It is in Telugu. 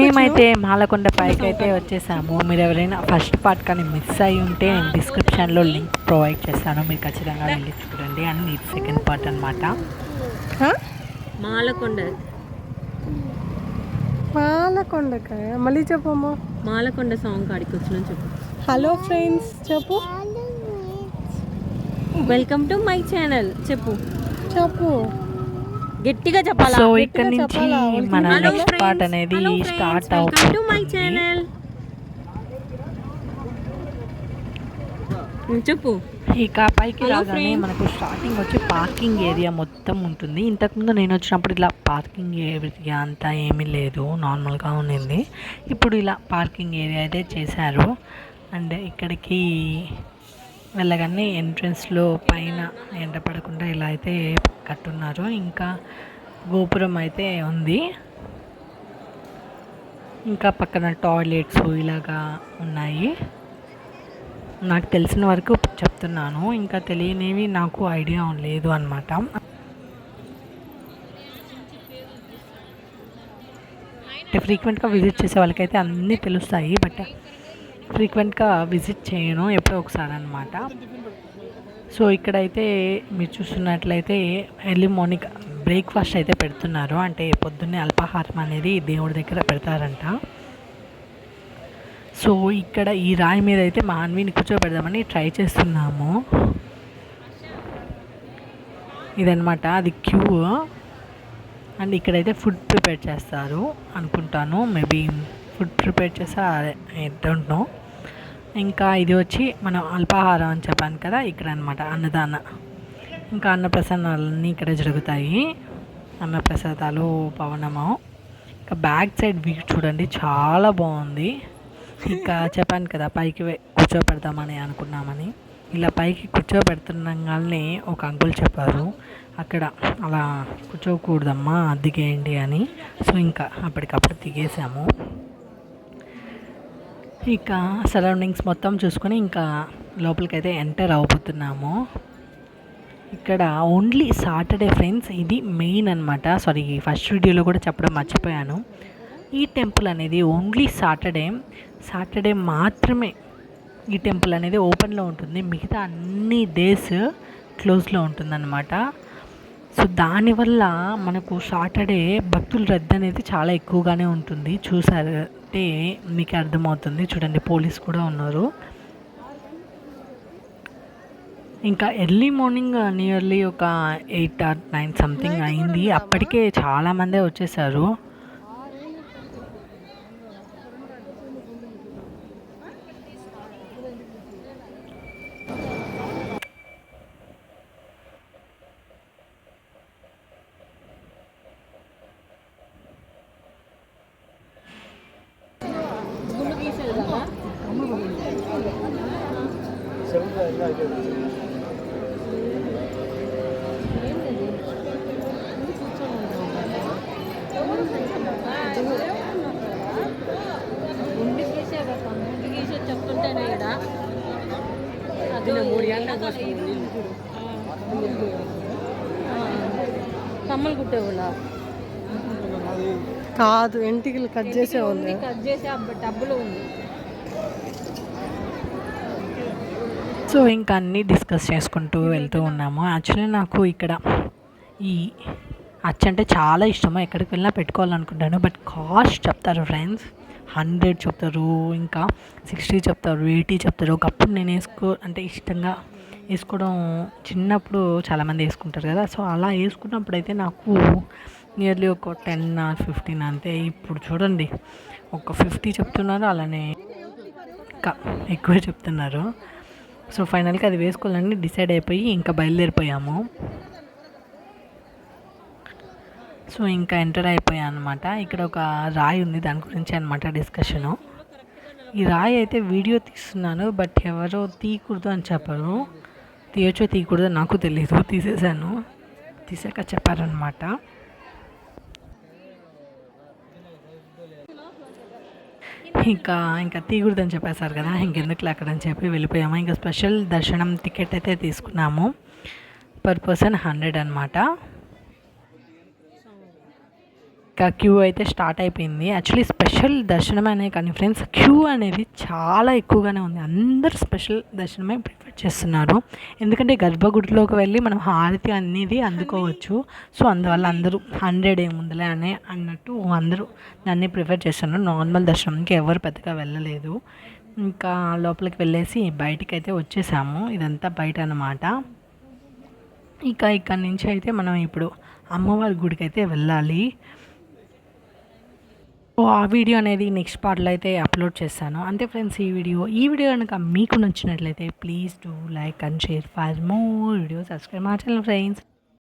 మేమైతే మాలకొండ పైకి అయితే వచ్చేసాము. మీరు ఎవరైనా ఫస్ట్ పార్ట్ కానీ మిస్ అయి ఉంటే నేను డిస్క్రిప్షన్లో లింక్ ప్రొవైడ్ చేస్తాను. మీరు ఖచ్చితంగా వెళ్ళి చూడండి అండ్ ఇది సెకండ్ పార్ట్ అనమాట మాలకొండ. పాలకొండక మళ్ళీ చెప్పమ్మా. మాలకొండ సాంగ్ కాడికి వచ్చిన చెప్పు. హలో ఫ్రెండ్స్ చెప్పు. వెల్కమ్ టు మై ఛానల్ చెప్పు. చెప్పు. గట్టిగా చెప్పాలా సో ఇక్కడ నుంచి మన నెక్స్ట్. పార్ట్ అనేది. స్టార్ట్ అవుతుంది channel. ఉమ్, చెప్పు ఇక పైకి రాగానే. మనకు స్టార్టింగ్ వచ్చి పార్కింగ్ ఏరియా మొత్తం ఉంటుంది ఇంతకుముందు నేను వచ్చినప్పుడు ఇలా పార్కింగ్ ఏరియా అంతా ఏమీ లేదు నార్మల్గా ఉండింది ఇప్పుడు ఇలా పార్కింగ్ ఏరియా అయితే చేశారు అండ్ ఇక్కడికి వెళ్ళగానే ఎంట్రన్స్లో పైన ఎండ పడకుండా ఇలా అయితే కట్టున్నారు. ఇంకా గోపురం అయితే ఉంది. ఇంకా పక్కన టాయిలెట్స్ ఇలాగా ఉన్నాయి. నాకు తెలిసిన వరకు చెప్తున్నాను. ఇంకా తెలియనివి నాకు ఐడియా లేదు అనమాట అంటే ఫ్రీక్వెంట్గా విజిట్ చేసే వాళ్ళకైతే అన్నీ తెలుస్తాయి. బట్ ఫ్రీక్వెంట్గా విజిట్ చేయను ఎప్పుడో ఒకసారి అనమాట సో ఇక్కడైతే మీరు చూస్తున్నట్లయితే ఎర్లీ మార్నింగ్ బ్రేక్ఫాస్ట్ అయితే పెడుతున్నారు. అంటే పొద్దున్నే అల్పాహారం అనేది దేవుడి దగ్గర పెడతారంట. సో ఇక్కడ ఈ రాయి మీద అయితే మాన్విని కూర్చోబెడదామని ట్రై చేస్తున్నాము. ఇదనమాట అది క్యూ అండ్ ఇక్కడైతే ఫుడ్ ప్రిపేర్ చేస్తారు అనుకుంటాను. మేబీ ఫుడ్ ప్రిపేర్ చేస్తా ఐ డోంట్ నో ఇంకా ఇది వచ్చి మనం అల్పాహారం అని చెప్పాను కదా ఇక్కడ అనమాట అన్నదాన. ఇంకా అన్నప్రసన్నాలన్నీ ఇక్కడ జరుగుతాయి. అన్నప్రసాదాలు పవనము. ఇంకా బ్యాక్ సైడ్ వ్యూ చూడండి చాలా బాగుంది. ఇంకా చెప్పాను కదా పైకి వె- అనుకున్నామని. ఇలా పైకి కూర్చోబెడుతుండగానే ఒక అంకుల్ చెప్పారు అక్కడ అలా కూర్చోకూడదమ్మా దిగేయండి అని. సో ఇంకా అప్పటికప్పుడు దిగేసాము ఇక సరౌండింగ్స్ మొత్తం చూసుకొని ఇంకా లోపలికైతే ఎంటర్ అవబోతున్నాము. ఇక్కడ ఓన్లీ సాటర్డే ఫ్రెండ్స్ ఇది మెయిన్ అనమాట సారీ ఫస్ట్ వీడియోలో కూడా చెప్పడం మర్చిపోయాను. ఈ టెంపుల్ అనేది ఓన్లీ సాటర్డే సాటర్డే మాత్రమే ఈ టెంపుల్ అనేది ఓపెన్లో ఉంటుంది. మిగతా అన్ని డేస్ క్లోజ్లో ఉంటుందన్నమాట. సో దానివల్ల మనకు సాటర్డే భక్తుల రద్దు అనేది చాలా ఎక్కువగానే ఉంటుంది. చూసారంటే మీకు అర్థమవుతుంది. చూడండి పోలీస్ కూడా ఉన్నారు. ఇంకా ఎర్లీ మార్నింగ్ నియర్లీ ఒక ఎయిట్ ఆర్ నైన్ సంథింగ్ అయింది. అప్పటికే చాలామందే వచ్చేసారు. కమ్మలు కుట్టేవాళ్ళ కాదు ఎంటికలు కట్ చేసే ఉంది కట్ చేసే ఆ డబ్బులు ఉంది. సో ఇంకా అన్నీ డిస్కస్ చేసుకుంటూ వెళ్తూ ఉన్నాము. యాక్చువల్లీ నాకు ఇక్కడ ఈ అచ్చంటే చాలా ఇష్టము. ఎక్కడికి వెళ్ళినా పెట్టుకోవాలనుకుంటాను. బట్ కాస్ట్ చెప్తారు ఫ్రెండ్స్. హండ్రెడ్ చెప్తారు. ఇంకా సిక్స్టీ చెప్తారు. ఎయిటీ చెప్తారు. ఒకప్పుడు నేను వేసుకో అంటే ఇష్టంగా వేసుకోవడం చిన్నప్పుడు చాలామంది వేసుకుంటారు కదా. సో అలా వేసుకున్నప్పుడు అయితే నాకు నియర్లీ ఒక టెన్ ఆర్ ఫిఫ్టీన్ అంతే. ఇప్పుడు చూడండి. ఒక ఫిఫ్టీ చెప్తున్నారు. అలానే ఇంకా ఎక్కువే చెప్తున్నారు. సో ఫైనల్గా అది వేసుకోవాలని డిసైడ్ అయిపోయి ఇంకా బయలుదేరిపోయాము. సో ఇంకా ఎంటర్ అయిపోయాను అనమాట ఇక్కడ ఒక రాయి ఉంది దాని గురించి అనమాట డిస్కషను. ఈ రాయి అయితే వీడియో తీస్తున్నాను బట్ ఎవరో తీయకూడదు అని చెప్పారు. తీయచ్చో తీయకూడదో నాకు తెలియదు తీసేసాను తీసాక చెప్పారనమాట ఇంకా ఇంకా తీయకూడదని చెప్పేశారు కదా ఇంకెందుకు అక్కడ అని చెప్పి వెళ్ళిపోయాము. ఇంకా స్పెషల్ దర్శనం టికెట్ అయితే తీసుకున్నాము. పర్ పర్సన్ హండ్రెడ్ అనమాట ఇంకా క్యూ అయితే స్టార్ట్ అయిపోయింది. యాక్చువల్లీ స్పెషల్ దర్శనం అనే కానీ ఫ్రెండ్స్ క్యూ అనేది చాలా ఎక్కువగానే ఉంది. అందరు స్పెషల్ దర్శనమే ప్రిఫర్ చేస్తున్నారు. ఎందుకంటే గర్భగుడిలోకి వెళ్ళి మనం హారతి అనేది అందుకోవచ్చు. సో అందువల్ల అందరూ హండ్రెడ్ ఏముందిలే అని అన్నట్టు అందరూ దాన్ని ప్రిఫర్ చేస్తున్నారు. నార్మల్ దర్శనంకి ఎవరు పెద్దగా వెళ్ళలేదు. ఇంకా లోపలికి వెళ్ళేసి బయటికి అయితే వచ్చేసాము. ఇదంతా బయట అన్నమాట. ఇక ఇక్కడ నుంచి అయితే మనం ఇప్పుడు అమ్మవారి గుడికి అయితే వెళ్ళాలి. ఆ వీడియో అనేది నెక్స్ట్ పార్ట్లో అయితే అప్లోడ్ చేస్తాను. అంతే ఫ్రెండ్స్ ఈ వీడియో. ఈ వీడియో కనుక మీకు నచ్చినట్లయితే please do like and share for more video subscribe మా ఛానల్ ఫ్రెండ్స్.